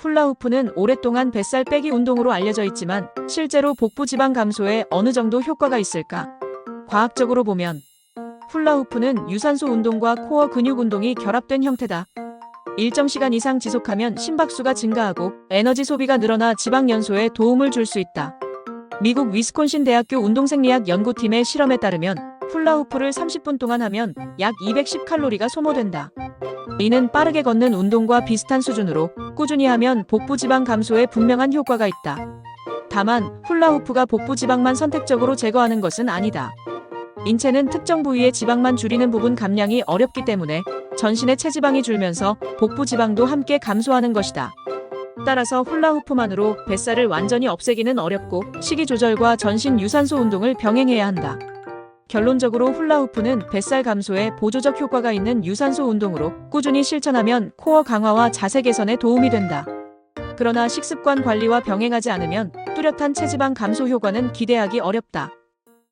훌라후프는 오랫동안 뱃살 빼기 운동으로 알려져 있지만 실제로 복부 지방 감소에 어느 정도 효과가 있을까? 과학적으로 보면 훌라후프는 유산소 운동과 코어 근육 운동이 결합된 형태다. 일정 시간 이상 지속하면 심박수가 증가하고 에너지 소비가 늘어나 지방 연소에 도움을 줄 수 있다. 미국 위스콘신 대학교 운동생리학 연구팀의 실험에 따르면 훌라후프를 30분 동안 하면 약 210칼로리가 소모된다. 이는 빠르게 걷는 운동과 비슷한 수준으로 꾸준히 하면 복부 지방 감소에 분명한 효과가 있다. 다만 훌라후프가 복부 지방만 선택적으로 제거하는 것은 아니다. 인체는 특정 부위의 지방만 줄이는 부분 감량이 어렵기 때문에 전신의 체지방이 줄면서 복부 지방도 함께 감소하는 것이다. 따라서 훌라후프만으로 뱃살을 완전히 없애기는 어렵고 식이 조절과 전신 유산소 운동을 병행해야 한다. 결론적으로 훌라후프는 뱃살 감소에 보조적 효과가 있는 유산소 운동으로 꾸준히 실천하면 코어 강화와 자세 개선에 도움이 된다. 그러나 식습관 관리와 병행하지 않으면 뚜렷한 체지방 감소 효과는 기대하기 어렵다.